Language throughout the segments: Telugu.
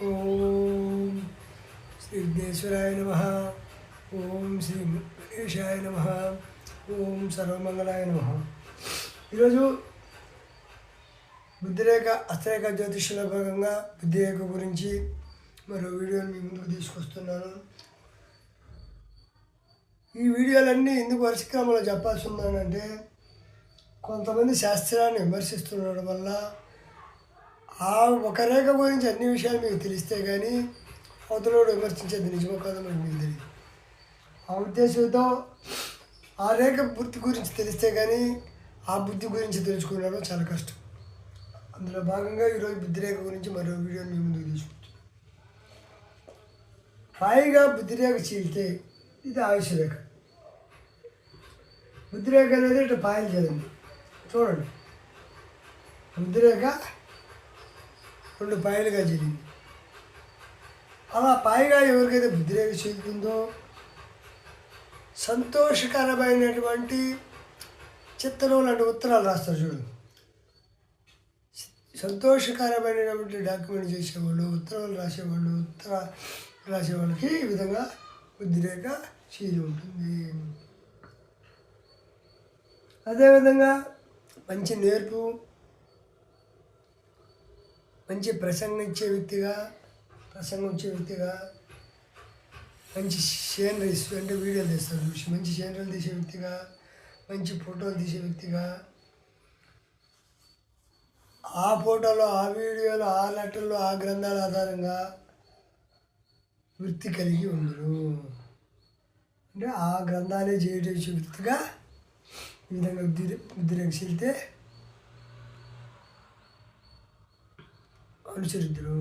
ఓం శ్రీ విఘ్నేశ్వరాయ నమ ఓం శ్రీ గణేశాయ నమ ఓం సర్వమంగళాయ నమ ఈరోజు బుద్ధిరేఖ హస్తరేఖ జ్యోతిష్యంలో భాగంగా బుద్ధిరేఖ గురించి మరో వీడియోని మీ ముందుకు తీసుకొస్తున్నాను. ఈ వీడియోలన్నీ ఎందుకు వరుసక్రమంలో చెప్పాల్సి ఉందనంటే కొంతమంది శాస్త్రాన్ని విమర్శిస్తుండడం వల్ల ఆ ఒక రేఖ గురించి అన్ని విషయాలు మీకు తెలిస్తే కానీ అవతలోడు విమర్శించేది నిజమో కాదో మనకు మీకు తెలియదు ఆ ఉద్దేశంతో ఆ రేఖ బుద్ధి గురించి తెలిస్తే కానీ ఆ బుద్ధి గురించి తెలుసుకోవడం చాలా కష్టం. అందులో భాగంగా ఈరోజు బుద్ధిరేఖ గురించి మరో వీడియోని మీ ముందుకు తీసుకుంటాం హాయిగా బుద్ధిరేఖ చీలితే ఇది ఆయుష్ రేఖ బుద్ధిరేఖ అనేది ఇటు పాయలు చేయండి చూడండి. బుద్ధిరేఖ రెండు పాయలుగా జరిగింది. అలా పాయిగా ఎవరికైతే బుద్ధిరేఖ చెందుతుందో సంతోషకరమైనటువంటి చిత్తనం లాంటి ఉత్తరాలు రాస్తారు చూడండి. సంతోషకరమైనటువంటి డాక్యుమెంట్ చేసేవాళ్ళు ఉత్తరాలు రాసేవాళ్ళు ఉత్తర రాసేవాళ్ళకి ఈ విధంగా ఉద్రేక చీలి ఉంటుంది. అదేవిధంగా మంచి నేర్పు మంచి ప్రసంగం ఇచ్చే వ్యక్తిగా ప్రసంగం ఇచ్చే వ్యక్తిగా మంచి షేనరీ అంటే వీడియోలు తీస్తారు. చూసి మంచి షేనరీలు తీసే వ్యక్తిగా మంచి ఫోటోలు తీసే వ్యక్తిగా. ఆ ఫోటోలో ఆ వీడియోలో ఆ లెటర్లో ఆ గ్రంథాల ఆధారంగా వృత్తి కలిగి ఉండరు అంటే ఆ గ్రంథాలే చేయడం వృత్తిగా ఈ విధంగా బుద్ధి ఉద్రేక్షితే అనుసరిద్దరు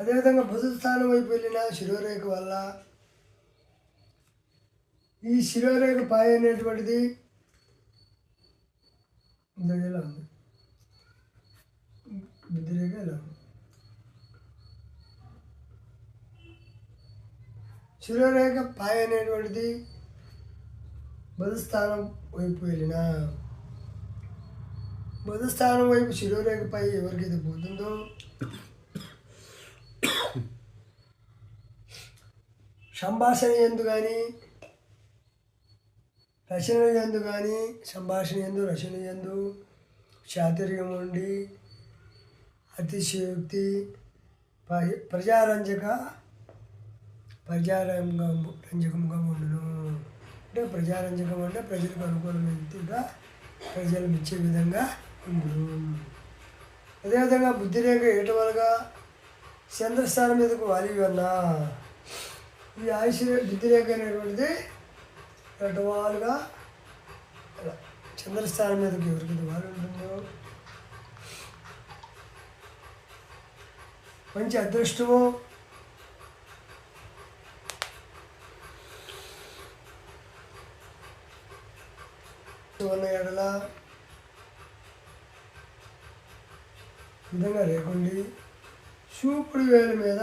అదేవిధంగా బుధ స్థానం వైపు వెళ్ళిన శిరోరేఖ వల్ల ఈ శిరోరేఖ పాయ అనేటువంటిది ఎలా ఉంది. బుద్ధిరేఖ ఎలా ఉంది. శిరోరేఖ పాయ అనేటువంటిది బుధస్థానం వైపు వెళ్ళిన బుధస్థానం వైపు శిరోరేఖపై ఎవరికైతే పోతుందో సంభాషణ ఎందు కానీ రచన ఎందు కానీ సంభాషణ ఎందు రచన ఎందు చాతుర్యం ఉండి అతిశయోక్తి ప్రజారంజక ప్రజారంగ రంజకంగా ఉండును. అంటే ప్రజారంజకం అంటే ప్రజలకు అనుకూలమైన ప్రజలు మెచ్చే విధంగా అదేవిధంగా బుద్ధిరేఖ ఏటవలుగా చంద్రస్థానం మీదకు వాలి ఈ ఆయుష్ బుద్ధిరేఖ అనేటువంటిది ఎటవాలుగా చంద్రస్థానం మీదకి ఎవరికి వాలి ఉంటుందో. మంచి అదృష్టము. ఉన్న ఎడల విధంగా లేకుండి. చూపుడు వేల మీద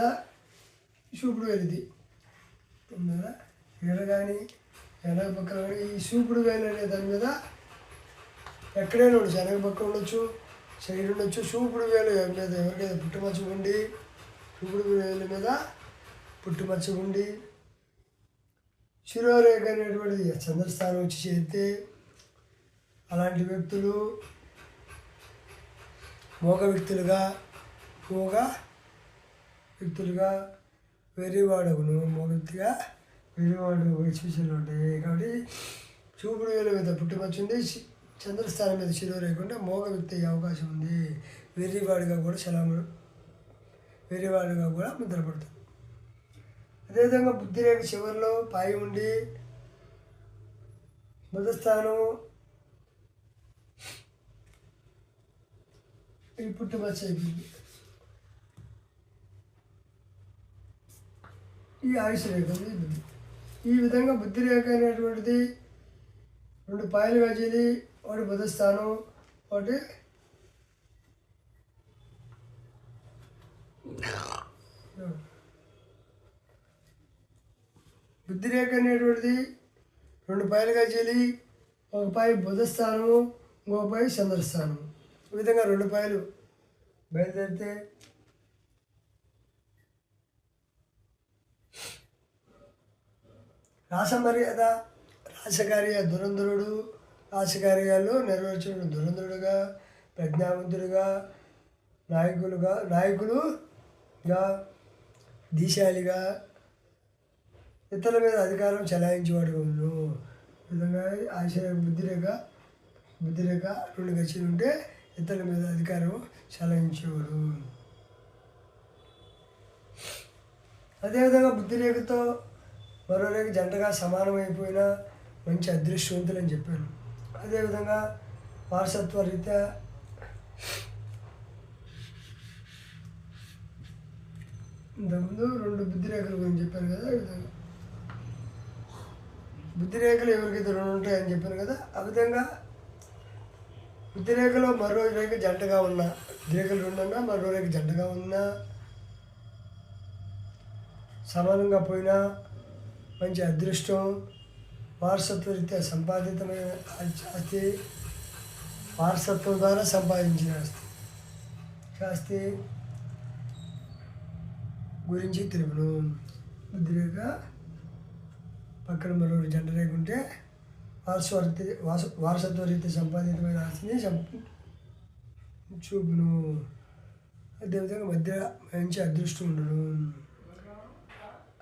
చూపుడు వేలిది ఉందా ఎడ కానీ వెనక పక్కన కానీ ఈ చూపుడు వేలు అనే దాని మీద ఎక్కడైనా ఉండొచ్చు వెనక పక్క ఉండొచ్చు సైడ్ ఉండొచ్చు. చూపుడు వేలు మీద ఎవరికైతే పుట్టుమచ్చ ఉండి చూపుడు వేల మీద పుట్టుమచ్చ ఉండి శిరోరేఖ అనేటువంటిది చంద్రస్థానం వచ్చి చేస్తే అలాంటి వ్యక్తులు మూగ వ్యక్తులుగా మూగ వ్యక్తులుగా వెర్రివాడవును మూగ వ్యక్తిగా వెర్రివాడు ఎక్స్ప్రెషన్లు ఉంటాయి కాబట్టి చూపుడు వేల మీద పుట్టుకొచ్చింది చంద్రస్థానం మీద చెరువు లేకుండా మోగ వ్యక్తి అవకాశం ఉంది. వెర్రివాడిగా కూడా సలాము వెర్రివాడిగా కూడా ముద్రపడుతుంది అదేవిధంగా బుద్ధిరేఖ చివరిలో పాయి ఉండి మృతస్థానం బుధస్థానం ఈ బస్ అయిపోయింది ఈ ఆయుష్ రేఖ ఉంది, ఈ విధంగా బుద్ధి రేఖ అనేటువంటిది రెండు పాయలు గజీలి ఒకటి బుధస్థానం ఒకటి బుద్ధి రేఖ అనేటువంటిది రెండు పాయలుగా చేయాలి ఒక పాయి బుధస్థానము ఇంకొక పాయి చంద్రస్థానము. ఈ విధంగా రెండు పాయలు బయలుదేరితే రాసమర్యాద రాసకార్య దురంధరుడు రాసకార్యాలు నెరవేర్చుడు దురంధరుడుగా ప్రజ్ఞావంతుడుగా నాయకులుగా నాయకులుగా దీశాలిగా ఇతరుల మీద అధికారం చలాయించేవాడు విధంగా ఆశ్చర్య బుద్ధిరేఖ బుద్ధిరేఖ రెండు గచ్చి ఉంటే ఇతరుల మీద అధికారం చెలాయించేవాడు అదేవిధంగా బుద్ధిరేఖతో మరో రేఖ జంటగా సమానమైపోయిన మంచి అదృష్టవంతులు అని చెప్పాను అదేవిధంగా వారసత్వ రీత్యా ఇంతకుముందు రెండు బుద్ధిరేఖలు గురించి చెప్పాను కదా ఈ విధంగా బుద్ధిరేఖలు ఎవరికైతే రెండు ఉంటాయని చెప్పాను కదా ఆ విధంగా బుద్ధి మరో రేఖ జంటగా ఉన్న బుద్ధి రేఖలు మరో రేఖ జంటగా ఉన్నా సమానంగా పోయినా మంచి అదృష్టం వారసత్వ రీత్యా సంపాదితమైన ఆస్తి వారసత్వం ద్వారా సంపాదించిన ఆస్తి. ఆస్తి గురించి తెలుపును. ఉద్రేక పక్కన మరో జంట రేఖ ఉంటే వారసత్వ వాస వారసత్వ రీతి సంపాదితమైన ఆస్తిని చూపును. అదేవిధంగా మధ్య మంచి అదృష్టం ఉండను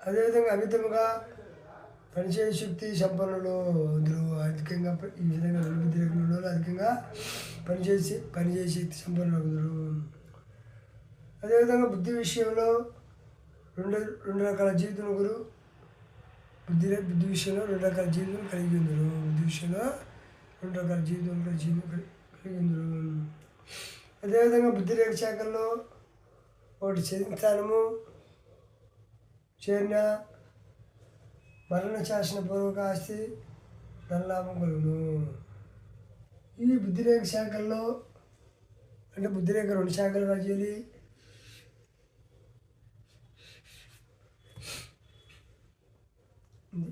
అదేవిధంగా అమితముగా పనిచేయ శక్తి సంపన్నులు ధ్రువ అధికంగా ఈ విధంగా రెండు బుద్ధి వాళ్ళు అధికంగా పనిచేసి పనిచేయ శక్తి సంపన్నులు అందరూ. అదేవిధంగా బుద్ధి విషయంలో రెండు రెండు రకాల జీవితం గురు బుద్ధి బుద్ధి విషయంలో రెండు రకాల జీవితం కలిగి ఉందరు. బుద్ధి విషయంలో రెండు రకాల జీవితం జీవితం కలిగి- ఉందరు. అదేవిధంగా బుద్ధి రేఖ శాఖల్లో ఒకటి చదివిన స్థానము చేరిన మరణ శాసన పూర్వక ఆస్తి ధనలాభం కలుగును. ఈ బుద్ధిరేఖ శాఖల్లో అంటే బుద్ధిరేఖ రెండు శాఖలుగా చేరి ఉంది.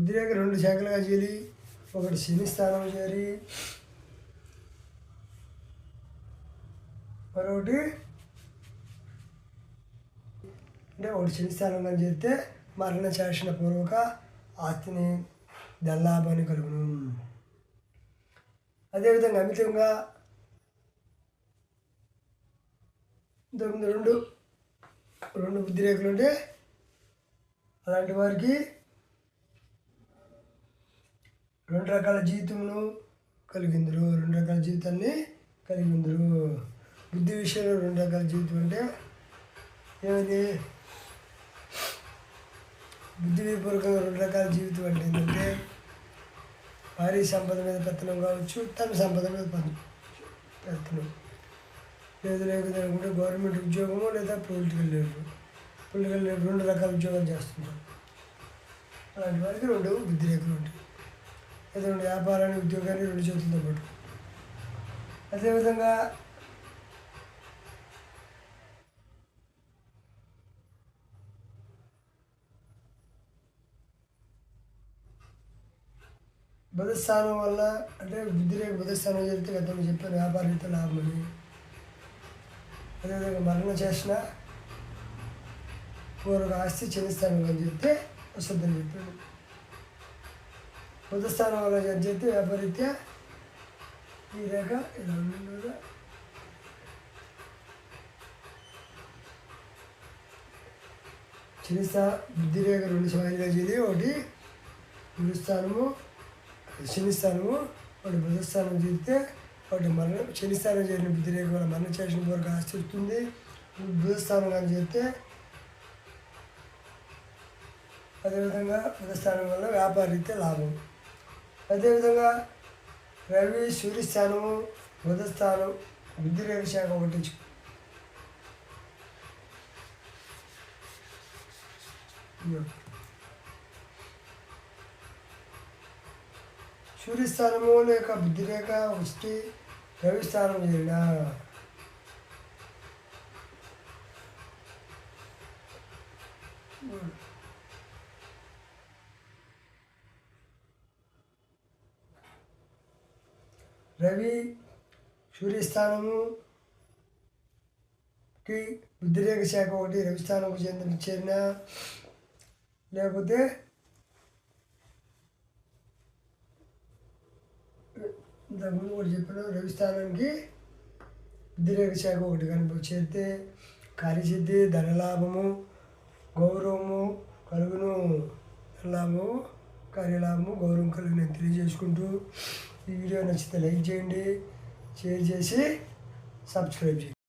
ఉద్రేక రెండు శాఖలుగా చేరి ఒకటి శని స్థానం చేరి మరొకటి అంటే ఒకటి శని స్థానంగా చేస్తే మరణ చేసిన పూర్వక ఆస్తిని దల్లాభాన్ని కలుగును. అదేవిధంగా అమితంగా తొమ్మిది రెండు రెండు బుద్ధిరేఖలు ఉంటే అలాంటి వారికి రెండు రకాల జీవితమును కలిగిందరు. రెండు రకాల జీవితాన్ని కలిగిందరు. బుద్ధి విషయంలో రెండు రకాల జీవితం అంటే ఏమది? బుద్ధి విపూర్వకంగా రెండు రకాల జీవితం అంటే ఏంటంటే భారీ సంపద మీద పెత్తనం కావచ్చు తన సంపద మీద పెత్తనం లేదు లేకపోతే అనుకుంటే గవర్నమెంట్ ఉద్యోగము లేదా పొలిటికల్ లీడర్ పొలిటికల్ లీడర్ రెండు రకాల ఉద్యోగాలు చేస్తున్నారు అలాంటి వారికి రెండు బుద్ధి రేఖలు ఉంటాయి. లేదా వ్యాపారాన్ని ఉద్యోగాన్ని రెండు చేతులతో పట్టు. అదేవిధంగా బుధస్థానం వల్ల అంటే బుద్ధి రేఖ బుధస్థానం జరిగితే గతంలో చెప్పాను వ్యాపార రీత లాభమని. అదేవిధంగా మరణ చేసిన పూర్వక ఆస్తి చెల్లిస్తాను అని చెప్తే వస్తుందని చెప్పాడు బుధస్థానం వల్ల చేస్తే వ్యాపారీత్యా ఈ రేఖ ఇలా ఉంటుంది కదా. శనిస్థా బుద్ధి రేఖ రెండు సమాధిగా చేరి ఒకటి గురుస్థానము శనిస్థానము ఒకటి బుధస్థానం చేస్తే ఒకటి మరణం శనిస్థానం చేరిన బుద్ధి రేఖ వల్ల మరణ చేసిన వరకు ఆస్తి వస్తుంది. బుధస్థానం కానీ చేస్తే అదేవిధంగా బుధస్థానం వల్ల వ్యాపార రీత్యా లాభం. అదేవిధంగా రవి సూర్యస్థానము బుధస్థానం బుద్ధిరేఖ శాఖ ఒకటి సూర్యస్థానము లేక బుద్ధి రేఖ వచ్చి రవి స్థానం చేరిన రవి సూర్యస్థానముకి బుద్ధిరేఖ శాఖ ఒకటి రవిస్థానంకు చెందిన చేరిన? లేకపోతే ఇంతకుముందు కూడా చెప్పిన రవిస్థానానికి బుద్ధిరేఖ శాఖ ఒకటి కనుక చేరితే కార్యసిద్ధి ధనలాభము గౌరవము కలుగును. ధనలాభము కార్యలాభము గౌరవం కలిగిన తెలియజేసుకుంటూ ఈ వీడియో నచ్చితే లైక్ చేయండి షేర్ చేసి సబ్స్క్రైబ్ చేయండి.